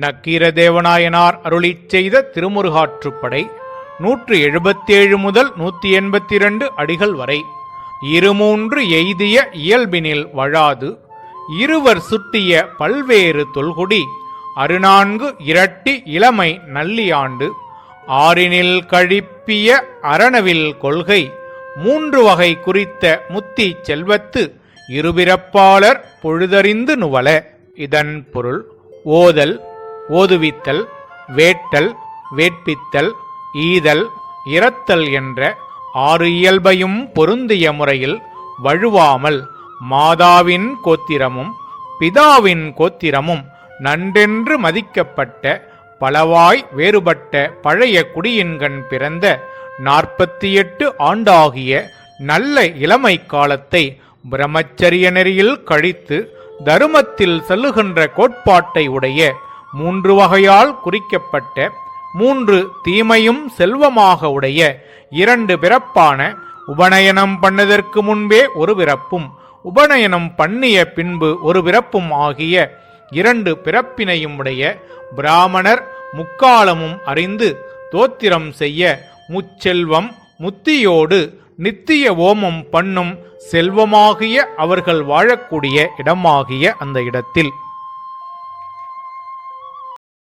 நக்கீரதேவநாயனார் அருளி செய்த திருமுருகாற்றுப்படை நூற்று எழுபத்தேழு முதல் நூற்றி எண்பத்தி இரண்டு அடிகள் வரை. இருமூன்று எய்திய இயல்பினில் வழாது. இருவர் சுட்டிய பல்வேறு தொல்குடி. அறுநான்கு இரட்டி இளமை நல்லியாண்டு. ஆறினில் கழிப்பிய அரணவில் கொள்கை. மூன்று வகை குறித்த முத்தி செல்வத்து இருபிறப்பாளர் பொழுதறிந்து நுவல. இதன் பொருள் ஓதல். ஓதுவித்தல் வேட்டல் வேட்பித்தல் ஈதல் இரத்தல் என்ற ஆறு இயல்பையும் பொருந்திய முறையில் வழுவாமல் மாதாவின் கோத்திரமும் பிதாவின் கோத்திரமும் நன்றென்று மதிக்கப்பட்ட பலவாய் வேறுபட்ட பழைய குடியின்கண் பிறந்த நாற்பத்தி எட்டு ஆண்டாகிய நல்ல இளமை காலத்தை பிரம்மச்சரிய நெறியில் கழித்து தருமத்தில் செல்லுகின்ற கோட்பாட்டை உடைய மூன்று வகையால் குறிக்கப்பட்ட மூன்று தீமையும் செல்வமாக உடைய இரண்டு பிறப்பான உபநயனம் பண்ணதற்கு முன்பே ஒரு பிறப்பும் உபநயனம் பண்ணிய பின்பு ஒரு பிறப்பும் ஆகிய இரண்டு பிறப்பினையும் உடைய பிராமணர் முக்காலமும் அறிந்து தோத்திரம் செய்ய முச்செல்வம் முத்தியோடு நித்திய ஓமம் பண்ணும் செல்வமாகிய அவர்கள் வாழக்கூடிய இடமாகிய அந்த இடத்தில்.